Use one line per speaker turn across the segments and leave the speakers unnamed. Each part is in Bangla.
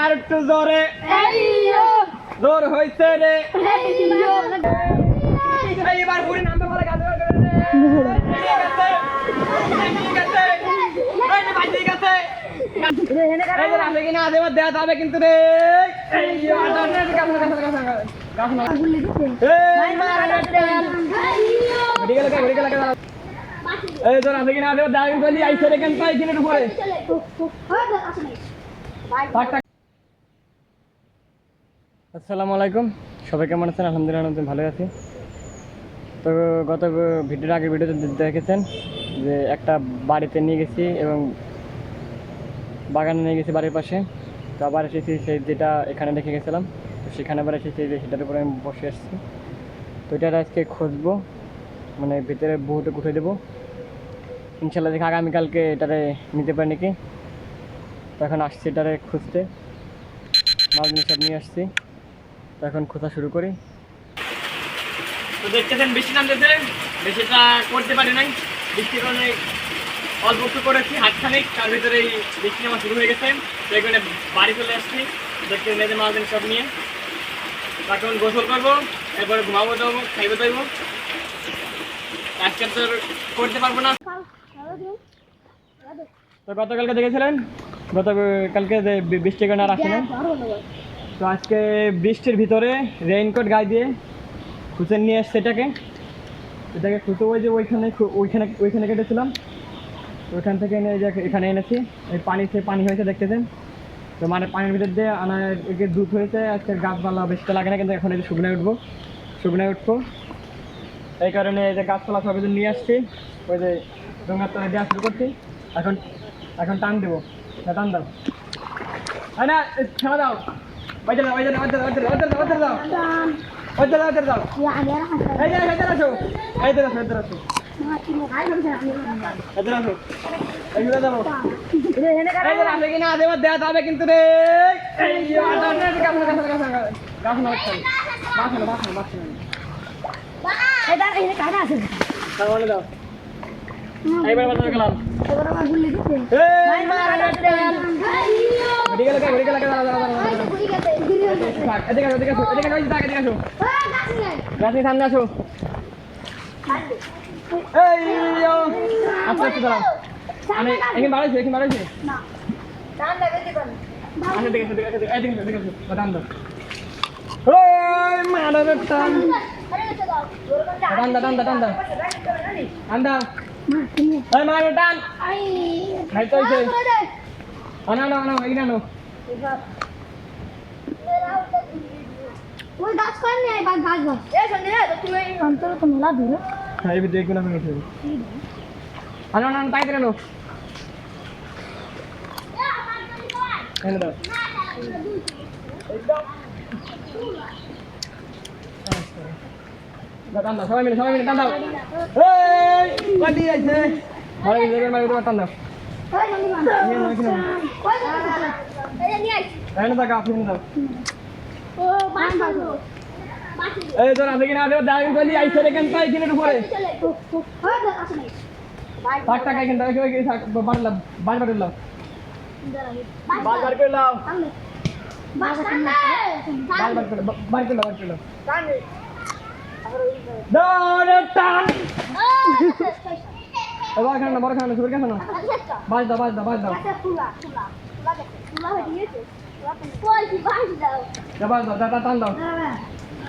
আর একটু জোরে জোর হইছে রে এই এবার পুরি নামতে বলে গাছে এই যে রাখে কিনা আজ এবার দেওয়া যাবে কিন্তু রে এই যে আটা রে গাছ গাছ গাছ গাছ আসসালামু আলাইকুম। সবাই কেমন আছেন? আলহামদুলিল্লাহ ভালো আছি। তো গত ভিডিওর আগের ভিডিওতে দেখেছেন যে একটা বাড়িতে নিয়ে গেছি এবং বাগানে নিয়ে গেছি বাড়ির পাশে। তো আবার এসেছি সেই যেটা এখানে রেখে গেছিলাম। তো সেখানে আবার এসেছি যে সেটার উপরে আমি বসে আসছি। তো এটা আজকে খুঁজবো। মানে ভিতরে বহুটা উঠে দেবো। ইনশাল্লাহ দেখে আগামীকালকে এটারে নিতে পারি নাকি। তো এখন আসছি এটারে খুঁজতে। মাল সব নিয়ে আসছি। তো এখন খোঁজা শুরু করি। তো দেখতেছেন বৃষ্টি নামতেছে বেশিটা করতে পারি নাই। বৃষ্টির কারণে অল্প একটু করেছি হাতখানিক, তার ভিতরে এই বৃষ্টি নামা শুরু হয়ে গেছে। তো এখানে বাড়ি চলে আসছি। দেখতে মেয়েদের মাল সব নিয়ে। তো এখন গোসল করব, এরপরে ঘুমাবো দেবো খাইবো দেবো আজকে তো করতে পারব না। তো গতকালকে দেখেছিলেন? গতকালকে বৃষ্টি কারণে আর আসে তো আজকে বৃষ্টির ভিতরে রেইনকোট গায়ে দিয়ে খুঁজে নিয়ে এসছে এটাকে। এটাকে খুঁজে ওই যে ওইখানে ওইখানে ওইখানে কেটেছিলাম। ওইখান থেকে এনে এই যে এখানে এনেছি এই পানিতে পানি হয়েছে দেখতেছেন তো মানে পানির ভিতর দিয়ে আনা একে দুধ হয়েছে আজকে গাছপালা বেশিটা লাগে না কিন্তু এখন এই যে শুকনায় উঠবো শুকনায় উঠবো এই কারণে এই যে গাছপালা সব কিছু নিয়ে আসছি ওই যে ডোঙার তলায় দেওয়া শুরু করছি এখন এখন টান দেবো টান দাও না ছেড়ে দাও ওইটা দাও ওইটা দাও ওইটা দাও ওইটা দাও ওইটা দাও ওইটা দাও ওইটা দাও এই যে এখানে আসো এই যে আসো এই যে আসো এদের আসো এইগুলো দেবো এই যে আসে কিনা আজ এবার দেওয়া যাবে কিন্তু রে এই যে আটা রে গাছ না গাছ না গাছ না গাছ না গাছ না গাছ না গাছ না তাহলে দাও ইয়ো বাদাম দাও টান দাও টান দাও টান দাও টান দাও
তো তো
হ্যাঁ এনে দাও দাও, টান দাও টান দাও আছে মারা গেছে এবার মারা গেছে টান দাও
সঞ্জয়
নিয়ে নাও এখানে
ওই এই নিয়ে আই
এনে দাও এনে দাও
ও বাস বাস
এই তোর আছে কিনা আছে দাঁড়িয়ে আইসে রে কেন পাই
ওই গাছ আছে নাই
থাক থাক এখানে দাও এখানে থাক বাড়লাম বাড় বাড়লাম বাড় বাড় করে লাও
বাস সামনে
বাড় বাড় করে বাড় করে লাও বাড় করে লাও দৌড়ে টান এ বড় খানা বড় খানা সুপার খানা বাজ দাও বাজ দাও বাজ দাও যা বাজ দাও দাদা টান দাও তোর আছে কি না আছে যাবে কলাম রে ওই আমার কাছে ভেঙে গেছে আনো না না দাঁড়াও দম আরও টান থাক এ মারে রে টান দাও। তুমি রে যাব না তো এই সবাই ওই দিয়া আমি এক আইডিয়া মাল বটা ওই মারা রে টান এই গাইছা গাছে তোমার আছে
গাড়ি গেছিল
এই আরেকটা বলে আরে মানে গান দিবে
চলে চল রে হেনা খান বাজা তুমি জি আমার এর আগের বাজে এর গান তো কয় গাল তো গাল তো শুনে আমি কোন দিশা
ওইকে বাসান বাসানো
কোন দিশার
বাসান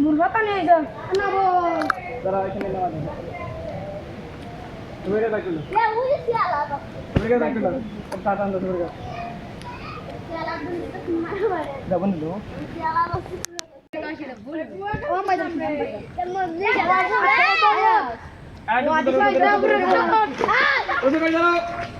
দাঁত টানতে হবে নাহলে কিন্তু ডাইরেক্ট
এই আর একটু জোরে জোর হইছে রে তুই যে আগে আছে এবারে হইছে টান দাও রে ওই দিক ধরো ওই যে গাছের দিক ধরো খালি এই ধরো, সরে কালামে, ধরো, ধরো,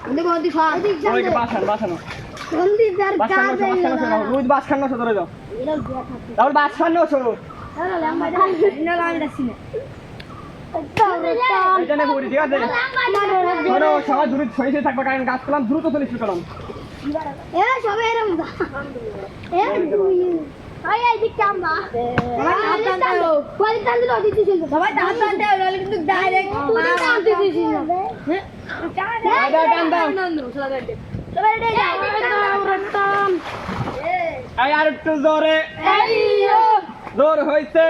আয় রে। এই গেছে, এই গেছে, এই যে বাঁচিয়ে গেছে। গাছ আছে, গাছ, গাছ, গাছ, গাছ। গাছ দাও, গাছ দাও। এই গাছ প্রাণ চলে গেছে, এবার বুড়ি বলে রে। এই আর একটু জোরে। ভোর হইছে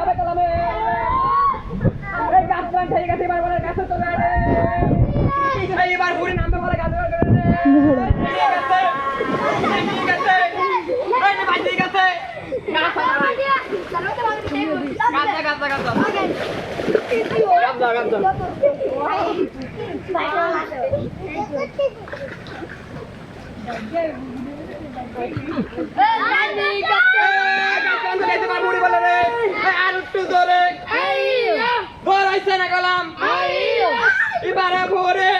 না কলাম এবারে ভোরে এই এবার ওঠো এবার সাবার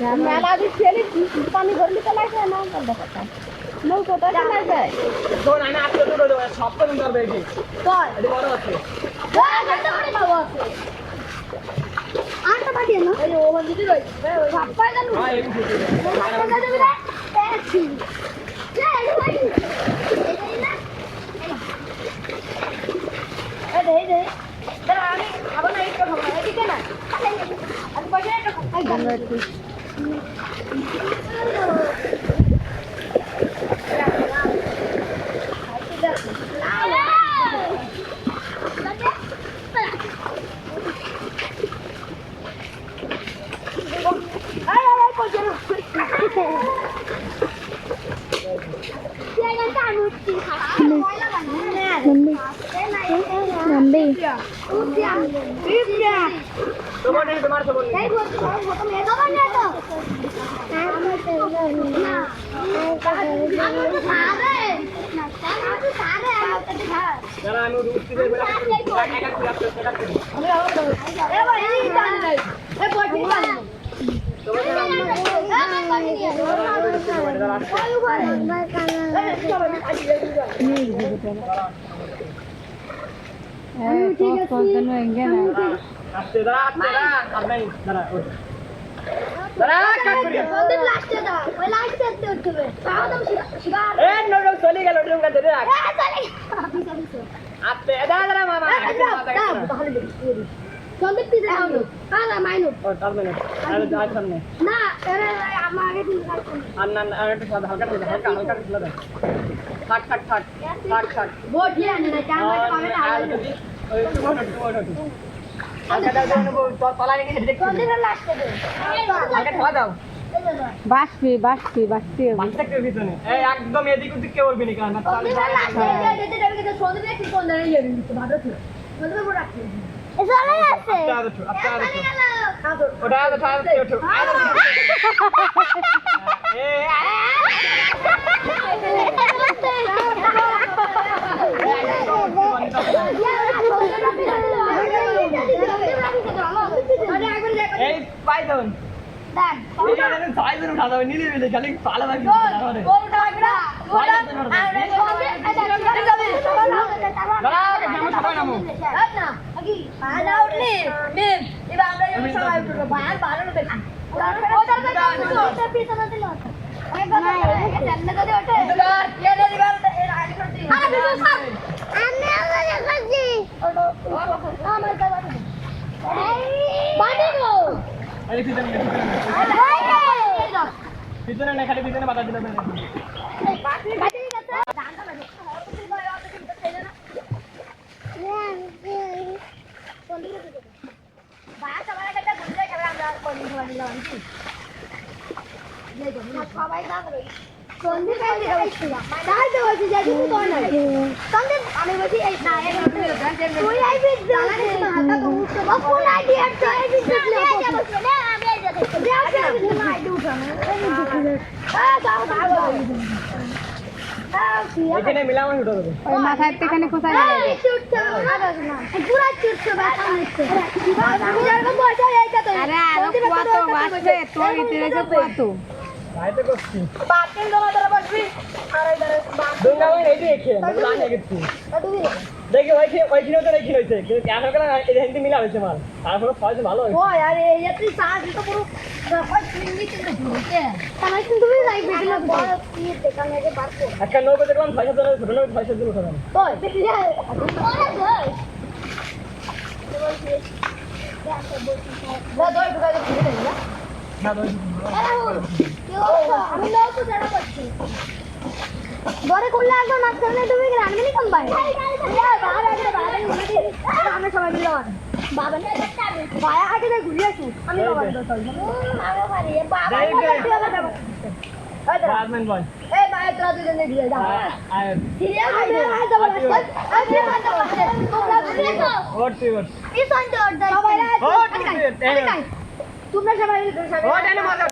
গেলে গেলে গেলে
পানি ভরলি তো লাগবে না নৌকোটা চালাই যায়
শোন আমি আজকে দুটো দেবো সপ্তাহ দিন ধরবে এটি
চল
এটি বড় আছে হ্যাঁ
আমি খাব না একটু খাব না এদিকে না আমি পয়সা একটা খাব
নন্দী
তোমার নেই তোমার সবর নেই যারা আমি চলে গেল আসতে দাঁড়া মামা
সন্দীপ পিছে
ও আরে সামনে
না এরা আমার আগে দিন খাইতো
আর না আর একটু সাদা হালকা দিলে হালকা হালকা দিলে দাও থাক থাক থাক থাক থাক
ভোট দিয়ে আনে না চার মাস না
আর যদি ওই টুকরো টুকরো টুকরো হালকা দাও দেবো তোর তলা রেখে দেখছি
সন্দীপের লাস্টে দে
হালকা ঠেলা দাও
বাসপি
মাছটা কেউ ভিতরে এই একদম এদিক ওদিক কেউ উঠবি না কারণ তাহলে
সন্দীপের কি কোন দাঁড়িয়ে যাবে ভালো ছিল সন্দীপের পুরো রাখছে
এই এই পাইথন ছয়জন উঠা যাবে নিলে মিলে খালি পালা লাগবে এই পিছনে নে, পিছনে নে। খালি পিছনে বাধা দিলে
আমি বলছি এই না তুই আইবি কোন আইডিয়া তো আইবি আমি আমি
মাথায় এখানে কোথায়? আরে, আরও কুয়াতো বাসছে তোর ইতে রেখে কুয়াতো
তাই তো করছি দুর্গা ভাই এই দেখে আমি গেছি দেখি ওই কি ওই কিনো তো রেখে হইছে এখন কেন এই হিন্দি মিলা হইছে মাল তারপরে ফলছে ভালো হইছে একটা নৌকো দেখলাম ছয় সাত ছোট নৌকো ছয় সাত জন উঠে যাবে না তো
ঘরে করলে একবার মাঝখানে তুমি রানবেনি কম ভাই আমরা সবাই মিলে বাবা ভায়া আগে ঘুরে আসু আমি বাবা বাবা
রাজমেন বল
এই ভাই তোরা দুজনে দিয়ে যাও
আর
সিরিয়াল হয়ে যাবে জবরদস্ত আমি মানতে পারছি তোমরা বুঝেছ
ওর তুই ওর
কি সঞ্জ অর্ডার সবাই তোমরা সবাই
ও জানো মজা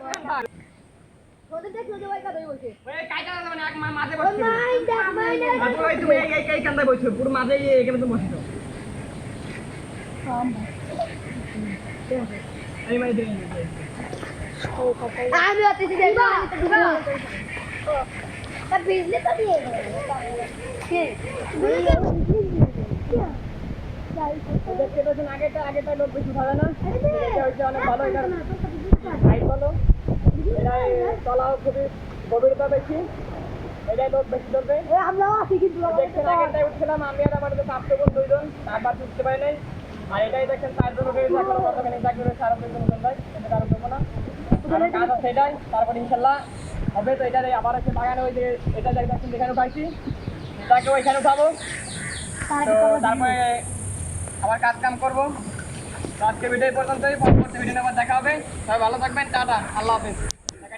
ওদের দেখো যে ভাই কথা বলছে।
ওই কাইটা মানে এক মাঝে বসছে
মাই দা মাই না
তারপর ওই তুমি এই এই কান্দায় বসছো পুরো মাঝে এখানে তো বসছো এই মানে দেই
আমি অতিথি দেখব তা বিজলি তো দিয়ে কে?
দেখতে পাচ্ছেন আগেটা আগেটা লোক বেশি ভালো না হচ্ছে অনেক ভালো এটা হাইট ভালো এটা তলাও খুবই গভীরতা বেশি এটাই লোক বেশি ধরবে
আমরা আছি কিন্তু
আমি আর আমার প্রাপ্ত বোন দুইজন তারপর উঠতে পারি নাই আর এটাই দেখছেন চারজন উঠে কারণ দেবো না কাজ আছে এটাই হবে তো এটারে আবার হচ্ছে বাগানে ওই যে এটা দেখছেন যেখানে উঠাইছি তাকে ওইখানে উঠাবো তো তারপরে আবার কাজ কাম করব। আজকে ভিডিও পর্যন্তই। পরবর্তী ভিডিও আবার দেখা হবে। সবাই ভালো থাকবেন। টাটা। আল্লাহ হাফেজ।